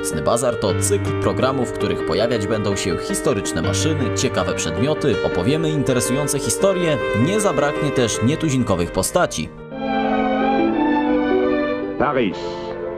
Północny Bazar to cykl programów, w których pojawiać będą się historyczne maszyny, ciekawe przedmioty, opowiemy interesujące historie, nie zabraknie też nietuzinkowych postaci. Paris,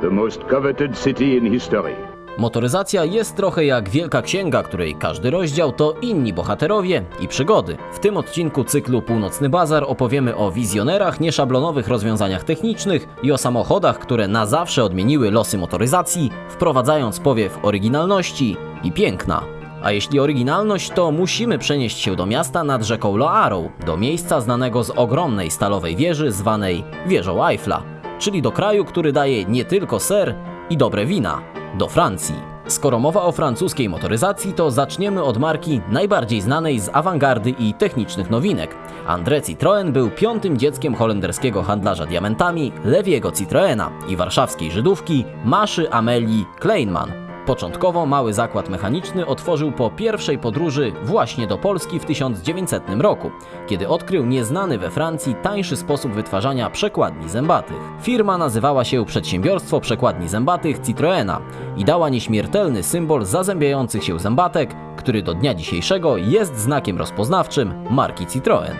the most coveted city in history. Motoryzacja jest trochę jak wielka księga, której każdy rozdział to inni bohaterowie i przygody. W tym odcinku cyklu Północny Bazar opowiemy o wizjonerach, nieszablonowych rozwiązaniach technicznych i o samochodach, które na zawsze odmieniły losy motoryzacji, wprowadzając powiew oryginalności i piękna. A jeśli oryginalność, to musimy przenieść się do miasta nad rzeką Loarą, do miejsca znanego z ogromnej stalowej wieży zwanej Wieżą Eiffla, czyli do kraju, który daje nie tylko ser i dobre wina, do Francji. Skoro mowa o francuskiej motoryzacji, to zaczniemy od marki najbardziej znanej z awangardy i technicznych nowinek. André Citroën był piątym dzieckiem holenderskiego handlarza diamentami Lewiego Citroena i warszawskiej Żydówki Maszy Amelii Kleinman. Początkowo mały zakład mechaniczny otworzył po pierwszej podróży właśnie do Polski w 1900 roku, kiedy odkrył nieznany we Francji tańszy sposób wytwarzania przekładni zębatych. Firma nazywała się Przedsiębiorstwo Przekładni Zębatych Citroena i dała nieśmiertelny symbol zazębiających się zębatek, który do dnia dzisiejszego jest znakiem rozpoznawczym marki Citroën.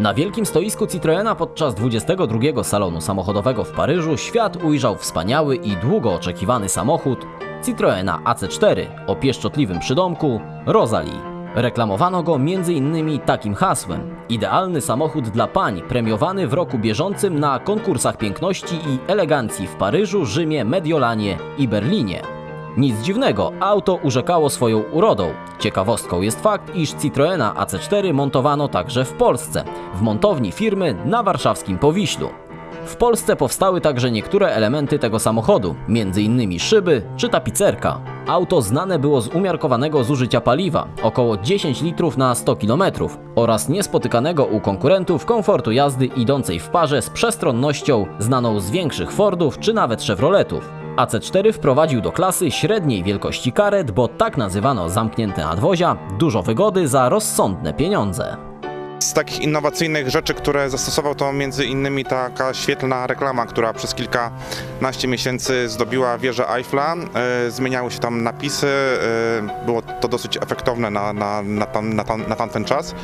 Na wielkim stoisku Citroena podczas 22 salonu samochodowego w Paryżu świat ujrzał wspaniały i długo oczekiwany samochód Citroena AC4 o pieszczotliwym przydomku Rosalie. Reklamowano go m.in. takim hasłem: Idealny samochód dla pań, premiowany w roku bieżącym na konkursach piękności i elegancji w Paryżu, Rzymie, Mediolanie i Berlinie. Nic dziwnego, auto urzekało swoją urodą. Ciekawostką jest fakt, iż Citroena AC4 montowano także w Polsce, w montowni firmy na warszawskim Powiślu. W Polsce powstały także niektóre elementy tego samochodu, m.in. szyby czy tapicerka. Auto znane było z umiarkowanego zużycia paliwa, około 10 litrów na 100 km, oraz niespotykanego u konkurentów komfortu jazdy idącej w parze z przestronnością znaną z większych Fordów czy nawet Chevroletów. AC4 wprowadził do klasy średniej wielkości karet, bo tak nazywano zamknięte nadwozia, dużo wygody za rozsądne pieniądze. Z takich innowacyjnych rzeczy, które zastosował, to między innymi taka świetlna reklama, która przez kilkanaście miesięcy zdobiła wieżę Eiffla. E, Zmieniały się tam napisy, e, było to dosyć efektowne na, na, na, tam, na, tam, na tamten czas.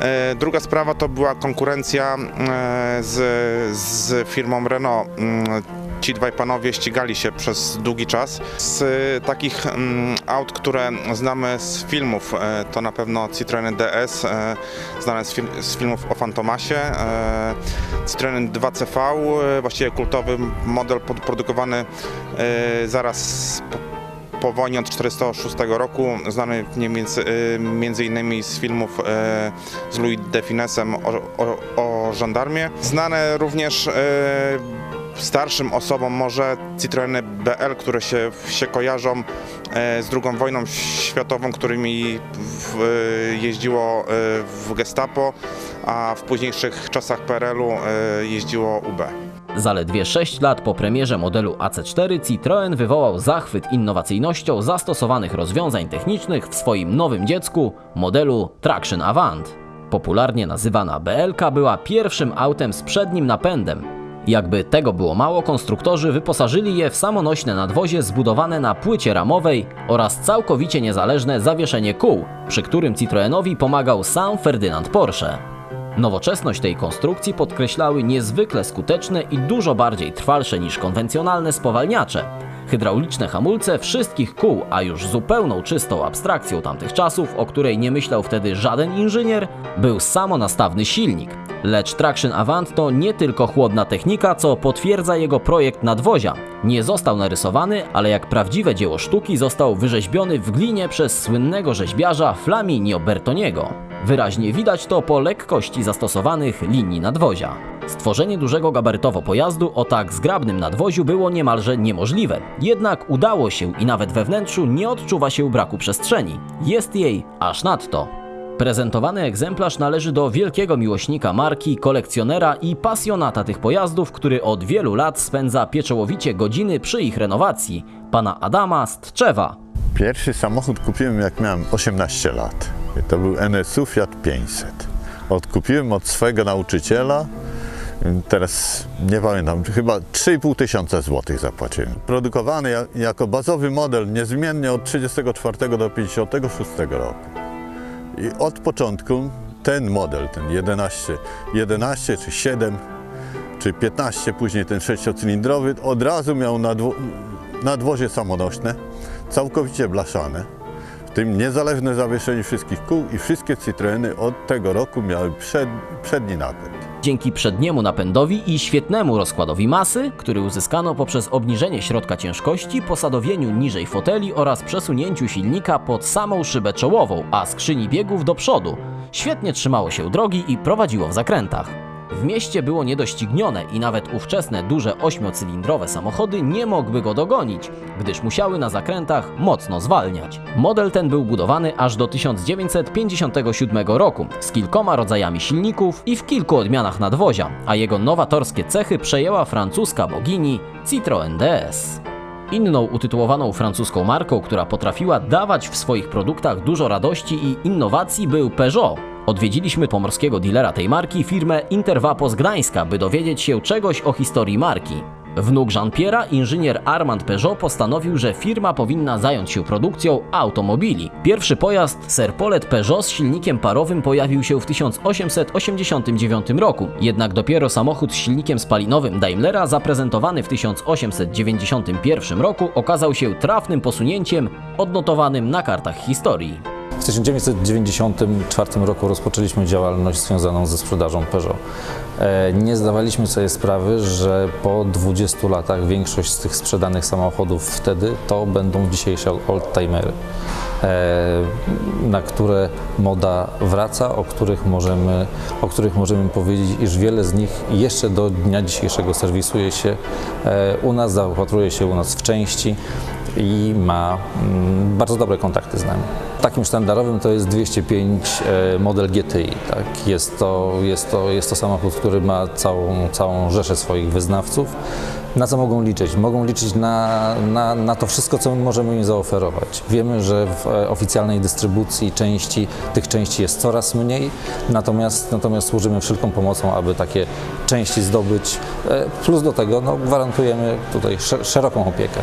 E, Druga sprawa to była konkurencja z, z firmą Renault. Ci dwaj panowie ścigali się przez długi czas. Z e, takich mm, aut, które znamy z filmów, e, to na pewno Citroen DS, e, znane z, fil- z filmów o Fantomasie. Citroen 2CV, e, właściwie kultowy model produkowany zaraz po, wojnie od 1946 roku, znany między, innymi z filmów z Louis de Finesem o, o, o żandarmie. Znane również starszym osobom może Citroeny BL, które się, się kojarzą e, z II wojną światową, którymi e, jeździło e, w Gestapo, a w późniejszych czasach PRL-u jeździło UB. Zaledwie 6 lat po premierze modelu AC4 Citroën wywołał zachwyt innowacyjnością zastosowanych rozwiązań technicznych w swoim nowym dziecku modelu Traction Avant. Popularnie nazywana BLK była pierwszym autem z przednim napędem. Jakby tego było mało, konstruktorzy wyposażyli je w samonośne nadwozie zbudowane na płycie ramowej oraz całkowicie niezależne zawieszenie kół, przy którym Citroenowi pomagał sam Ferdynand Porsche. Nowoczesność tej konstrukcji podkreślały niezwykle skuteczne i dużo bardziej trwalsze niż konwencjonalne spowalniacze. Hydrauliczne hamulce wszystkich kół, a już zupełną czystą abstrakcją tamtych czasów, o której nie myślał wtedy żaden inżynier, był samonastawny silnik. Lecz Traction Avant to nie tylko chłodna technika, co potwierdza jego projekt nadwozia. Nie został narysowany, ale jak prawdziwe dzieło sztuki został wyrzeźbiony w glinie przez słynnego rzeźbiarza Flaminio Bertoniego. Wyraźnie widać to po lekkości zastosowanych linii nadwozia. Stworzenie dużego gabarytowo pojazdu o tak zgrabnym nadwoziu było niemalże niemożliwe. Jednak udało się i nawet we wnętrzu nie odczuwa się braku przestrzeni. Jest jej aż nadto. Prezentowany egzemplarz należy do wielkiego miłośnika marki, kolekcjonera i pasjonata tych pojazdów, który od wielu lat spędza pieczołowicie godziny przy ich renowacji, pana Adama Stczewa. Pierwszy samochód kupiłem jak miałem 18 lat. To był NSU Fiat 500. Odkupiłem od swojego nauczyciela Teraz nie pamiętam, chyba 3,5 tysiąca złotych zapłaciłem. Produkowany ja- jako bazowy model niezmiennie od 34 do 56 roku. I od początku ten model, ten 11, 11 czy 7 czy 15, później ten sześciocylindrowy, od razu miał nadwo- nadwozie samonośne, całkowicie blaszane, tym niezależne zawieszenie wszystkich kół i wszystkie Citroeny od tego roku miały przed, przedni napęd. Dzięki przedniemu napędowi i świetnemu rozkładowi masy, który uzyskano poprzez obniżenie środka ciężkości, posadowieniu niżej foteli oraz przesunięciu silnika pod samą szybę czołową, a skrzyni biegów do przodu, świetnie trzymało się drogi i prowadziło w zakrętach. W mieście było niedoścignione i nawet ówczesne duże ośmiocylindrowe samochody nie mogły go dogonić, gdyż musiały na zakrętach mocno zwalniać. Model ten był budowany aż do 1957 roku z kilkoma rodzajami silników i w kilku odmianach nadwozia, a jego nowatorskie cechy przejęła francuska bogini Citroën DS. Inną utytułowaną francuską marką, która potrafiła dawać w swoich produktach dużo radości i innowacji był Peugeot. Odwiedziliśmy pomorskiego dealera tej marki, firmę Intervapo z Gdańska, by dowiedzieć się czegoś o historii marki. Wnuk Jean-Pierre'a, inżynier Armand Peugeot, postanowił, że firma powinna zająć się produkcją automobili. Pierwszy pojazd Serpolet Peugeot z silnikiem parowym pojawił się w 1889 roku, jednak dopiero samochód z silnikiem spalinowym Daimlera zaprezentowany w 1891 roku okazał się trafnym posunięciem odnotowanym na kartach historii. W 1994 roku rozpoczęliśmy działalność związaną ze sprzedażą Peugeot. E, Nie zdawaliśmy sobie sprawy, że po 20 latach większość z tych sprzedanych samochodów wtedy to będą dzisiejsze oldtimery, e, na które moda wraca, o których, możemy, o których możemy powiedzieć, iż wiele z nich jeszcze do dnia dzisiejszego serwisuje się e, u nas, zaopatruje się u nas w części i ma mm, bardzo dobre kontakty z nami. Takim sztandarowym to jest 205 e, model GTI. Tak? Jest, to, jest, to, jest to samochód, który ma całą, całą rzeszę swoich wyznawców. Na co mogą liczyć? Mogą liczyć na, na, na to wszystko, co my możemy im zaoferować. Wiemy, że w e, oficjalnej dystrybucji części, tych części jest coraz mniej, natomiast, natomiast służymy wszelką pomocą, aby takie części zdobyć. E, Plus do tego no, gwarantujemy tutaj sze- szeroką opiekę.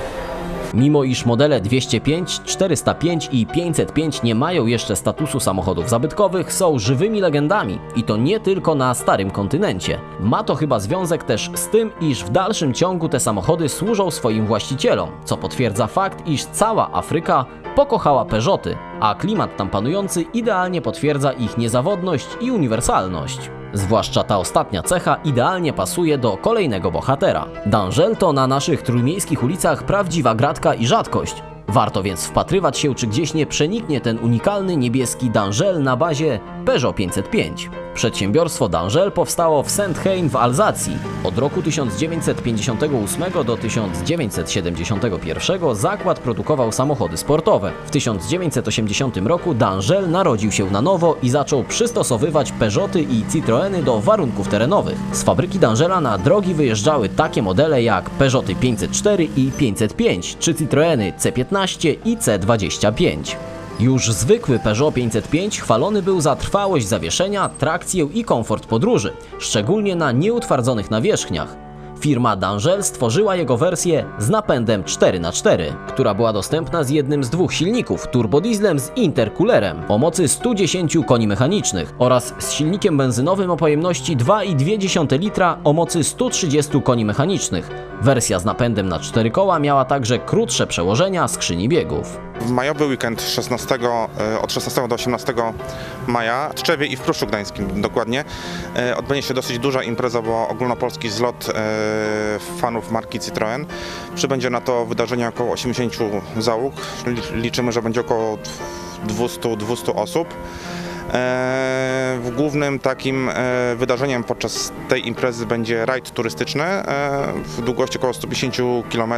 Mimo iż modele 205, 405 i 505 nie mają jeszcze statusu samochodów zabytkowych, są żywymi legendami i to nie tylko na starym kontynencie. Ma to chyba związek też z tym, iż w dalszym ciągu te samochody służą swoim właścicielom, co potwierdza fakt, iż cała Afryka pokochała Peugeoty, a klimat tam panujący idealnie potwierdza ich niezawodność i uniwersalność. Zwłaszcza ta ostatnia cecha idealnie pasuje do kolejnego bohatera. D'Angel to na naszych trójmiejskich ulicach prawdziwa gratka i rzadkość. Warto więc wpatrywać się, czy gdzieś nie przeniknie ten unikalny niebieski D'Angel na bazie Peugeot 505. Przedsiębiorstwo D'Angel powstało w Saint-Hein w Alzacji. Od roku 1958 do 1971 zakład produkował samochody sportowe. W 1980 roku D'Angel narodził się na nowo i zaczął przystosowywać Peugeoty i Citroeny do warunków terenowych. Z fabryki D'Angela na drogi wyjeżdżały takie modele jak Peugeoty 504 i 505, czy Citroeny C15 i C25. Już zwykły Peugeot 505 chwalony był za trwałość zawieszenia, trakcję i komfort podróży, szczególnie na nieutwardzonych nawierzchniach. Firma D'Angel stworzyła jego wersję z napędem 4x4, która była dostępna z jednym z dwóch silników, turbodieslem z intercoolerem o mocy 110 koni mechanicznych oraz z silnikiem benzynowym o pojemności 2,2 litra o mocy 130 koni mechanicznych. Wersja z napędem na 4 koła miała także krótsze przełożenia skrzyni biegów. W majowy weekend 16, e, od 16 do 18 maja w Tczewie i w Pruszczu Gdańskim dokładnie e, odbędzie się dosyć duża impreza, bo ogólnopolski zlot e, fanów marki Citroën. Przybędzie na to wydarzenie około 80 załóg. Li- Liczymy, że będzie około 200-200 osób. E, głównym takim e, wydarzeniem podczas tej imprezy będzie rajd turystyczny e, w długości około 150 km.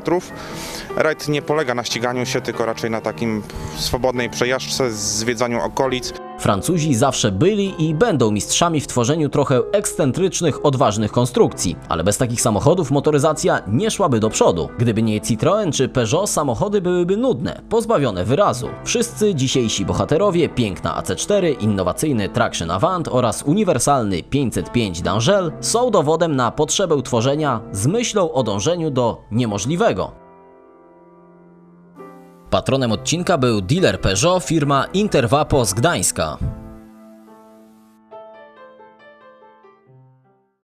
Rajd nie polega na ściganiu się, tylko raczej na takim swobodnej przejażdżce, zwiedzaniu okolic. Francuzi zawsze byli i będą mistrzami w tworzeniu trochę ekscentrycznych, odważnych konstrukcji, ale bez takich samochodów motoryzacja nie szłaby do przodu. Gdyby nie Citroën czy Peugeot, samochody byłyby nudne, pozbawione wyrazu. Wszyscy dzisiejsi bohaterowie, piękna AC4, innowacyjny Traction Avant oraz uniwersalny 505 d'Angel są dowodem na potrzebę tworzenia z myślą o dążeniu do niemożliwego. Patronem odcinka był dealer Peugeot firma Intervapo z Gdańska.